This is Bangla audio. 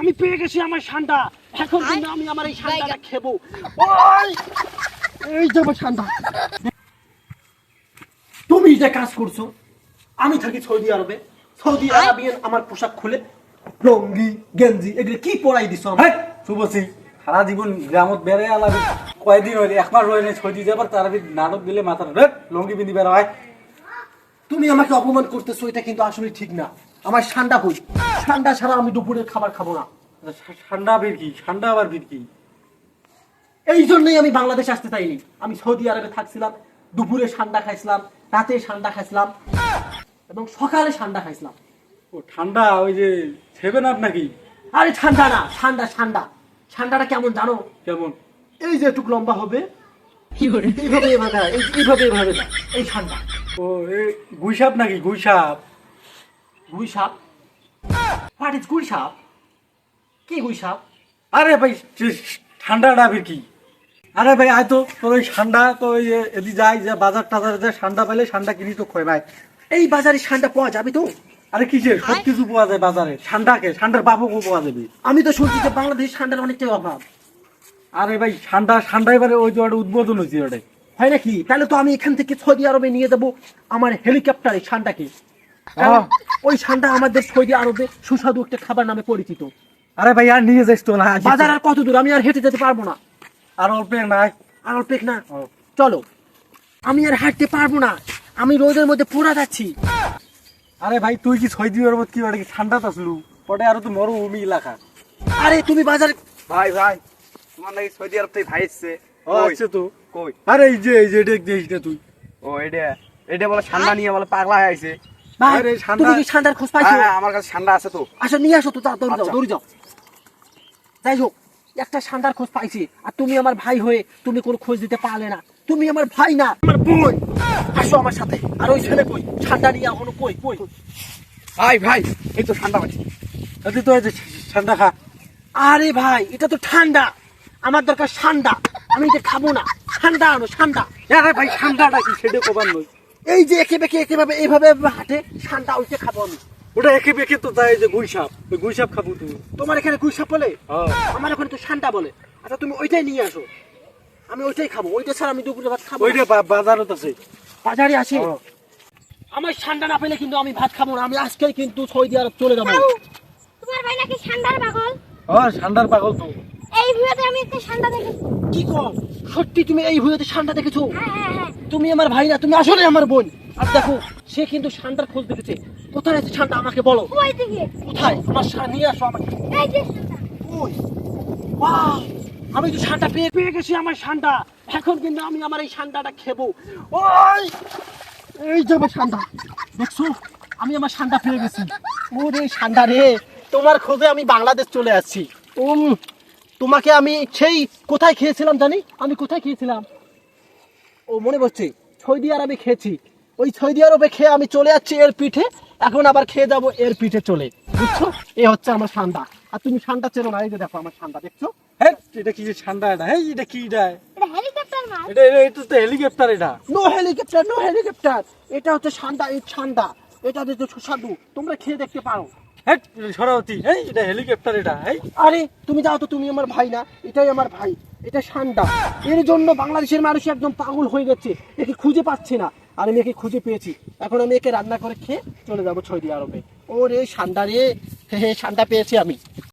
আমি পেয়ে গেছি আমার ঠান্ডা এখন কিন্তু আমি আমার এই ঠান্ডাটা খেবো। ওই! এই যে আমার ঠান্ডা তুমি যে কাজ করছ আমি থাকি সৌদি আরবে। সৌদি আরবিয়ান আমার পোশাক খুলে লঙ্গি গেঞ্জি এগুলো কি পরাই দিছো আমার হেই, শুভশ্রী সারা জীবন গ্রামত বেড়ে আলাবি কয়দিন হইলে একবার রয়ে ছয়টি যাবার তার নাটক দিলে মাথার রেট লঙ্গি বিন্দি বেড়া হয় তুমি আমাকে অপমান করতেছো এটা কিন্তু আসলে ঠিক না। আমার ঠান্ডা হই। ঠান্ডা ছাড়া আমি দুপুরের খাবার খাব না। ঠান্ডা বীর কি? ঠান্ডা আবার বীর কি? এই জন্যই আমি বাংলাদেশ আসতে চাইনি। আমি সৌদি আরবে থাকছিলাম দুপুরে ঠান্ডা খাইছিলাম রাতে ঠান্ডা খাইছিলাম এবং সকালে ঠান্ডা খাইছিলাম। ও ঠান্ডা ওই যে সেভেন আপ নাকি? আরে ঠান্ডা না ঠান্ডা ঠান্ডা। ঠান্ডাটা কেমন জানো? কেমন? এই যে একটু লম্বা হবে এইভাবে এভাবে এইভাবে এভাবে এই ঠান্ডা। ও এই গুইসাপ নাকি? গুইসাপ। গুই সাপ হোয়াট ইজ গুই সাপ কি গুই সাপ আরে ভাই যে- ঠান্ডাটা বীর কি? আরে ভাই আয় তো তোর ওই ঠান্ডা তো ওই যে এদি যাই যে বাজার টাজারে যে ঠান্ডা পাইলে ঠান্ডা কিনি তো খয় ভাই। এই বাজারে ঠান্ডা পাওয়া যাবে তো? আরে কিসের? সব কিছু পাওয়া যায় বাজারে। ঠান্ডাকে ঠান্ডার বাবুকে পাওয়া যাবে। আমি তো শুনছি যে বাংলাদেশ ঠান্ডার অনেকটাই অভাব। আরে ভাই ঠান্ডা ঠান্ডা এবারে ওই যে উদ্বোধন হয়েছে ওটাই হয় নাকি? তাহলে তো আমি এখান থেকে সৌদি আরবে নিয়ে দেবো আমার হেলিকপ্টারে ঠান্ডাকে কারণ ওই ঠান্ডা আমাদের সৌদি আরবে সুস্বাদু একটা খাবার নামে পরিচিত। আরে ভাই আর নিয়ে যাইস তো না বাজার আর কত দূর? আমি আর হেঁটে যেতে পারব না। আর অল্প নাই। আর অল্প না। চলো। আমি আর হাঁটতে পারব না। আমি রোদের মধ্যে পোড়া যাচ্ছি। আরে ভাই তুই কি দিনের মধ্যে কি ওটা কি ঠান্ডা আসলু? ওটা আরও তো মরুভূমি এলাকা। আরে তুমি বাজার ভাই ভাই তোমার নাকি সৌদি আরব থেকে ভাই এসছে। ও কই? আছে তো। কই? আরে এই যে এই যে এটা দেখিস না তুই। ও এটা এটা বলে ঠান্ডা নিয়ে বলে পাগলা হয়ে আইছে। ভাই তুমি কি ঠান্ডার খোঁজ পাইছো? হ্যাঁ, হ্যাঁ, আমার কাছে ঠান্ডা আছে তো। আসো নিয়ে আসো তো যাও দৌড়ে যাও আচ্ছা। দৌড়ে যাও। যাই হোক একটা ঠান্ডার খোঁজ পাইছি। আর তুমি আমার ভাই হয়ে তুমি কোনো খোঁজ দিতে পারলে না। তুমি আমার ভাই না। আমার বোন আসো আমার সাথে। আর ওই ছেলে কই? ঠান্ডা নিয়ে এখনও কই? কই? ভাই ভাই এই তো ঠান্ডা পাচ্ছি তুই তো ঠান্ডা খা। আরে ভাই এটা তো ঠান্ডা। আমার দরকার ঠান্ডা আমি এটা খাব না। ঠান্ডা আনো ঠান্ডা আরে ভাই ঠান্ডাটা কি? সেটা কবার নই এই যে একে বেঁকে একেভাবে এইভাবে এভাবে হাঁটে ঠান্ডা ওইটা খাব আমি। ওটা একে বেঁকে তো তাই যে গুইসাপ ওই গুইসাপ খাব তুই তোমার এখানে গুইসাপ বলে? হ্যাঁ। আমার ওখানে তো ঠান্ডা বলে। আচ্ছা তুমি ওইটাই নিয়ে আসো। আমি ওইটাই খাব। ওইটা ছাড়া আমি দুপুরে ভাত খাব। ওইটা বাজারত আছে। বাজারে আসি হ্যাঁ। আমার ঠান্ডা না পেলে কিন্তু আমি ভাত খাব না। আমি আজকে কিন্তু সৌদি আরব চলে যাব। তোমার ভাই নাকি ঠান্ডার পাগল? হ্যাঁ ঠান্ডার পাগল তো। এই ভিডিওতে আমি একটা ঠান্ডা দেখেছি। কি কম সত্যি তুমি এই ভুয়েতে ঠান্ডা দেখেছ? হ্যাঁ হ্যাঁ হ্যাঁ। তুমি আমার ভাই না তুমি আসলে আমার বোন। আর দেখো সে কিন্তু ঠান্ডার খোঁজ দেখেছে। কোথায় আছে ঠান্ডা আমাকে বলো। ওই দিকে। কোথায়? আমার সা- নিয়ে আসো আমাকে। এই যে ঠান্ডা ওই। বাহ! আমি তো ঠান্ডা পেয়ে পেয়ে গেছি আমার ঠান্ডা এখন কিন্তু আমি আমার এই ঠান্ডাটা খেবো। ওই! এই যাব ঠান্ডা দেখছ? আমি আমার ঠান্ডা পেয়ে গেছি। ওরে ঠান্ডা রে! তোমার খোঁজে আমি বাংলাদেশ চলে আসছি। উম! তোমাকে আমি সেই কোথায় খেয়েছিলাম জানি? আমি কোথায় খেয়েছিলাম? ও মনে পড়ছে। সৌদি আরবে খেয়েছি। ওই সৌদি আরবে খেয়ে আমি চলে যাচ্ছি এর পিঠে। এখন আবার খেয়ে যাব এর পিঠে চলে। বুঝছ? এ হচ্ছে আমার সান্দা আর তুমি ঠান্ডা চেনো না? এই যে দেখো আমার সান্দা দেখছ? হ্যাঁ এটা কি যে ঠান্ডা এটা? হ্যাঁ এটা কি এটা? এটা এটা এটা এটা তো হেলিকপ্টার এটা। নো হেলিকপ্টার নো হেলিকপ্টার এটা হচ্ছে ঠান্ডা এই ঠান্ডা এটা হচ্ছে সুস্বাদু। তোমরা খেয়ে দেখতে পারো। এটা হেলিকপ্টার এটা আরে, তুমি যাও তো, তুমি আমার ভাই না, এটাই আমার ভাই এর জন্য বাংলাদেশের মানুষ একদম হয়ে একে খুঁজে পাচ্ছে না। আর আমি একে খুঁজে পেয়েছি, এখন আমি একে রান্না করে খেয়ে চলে যাব সৌদি আরবে। ও রে সান্ডা রে, হে ঠান্ডা পেয়েছি আমি।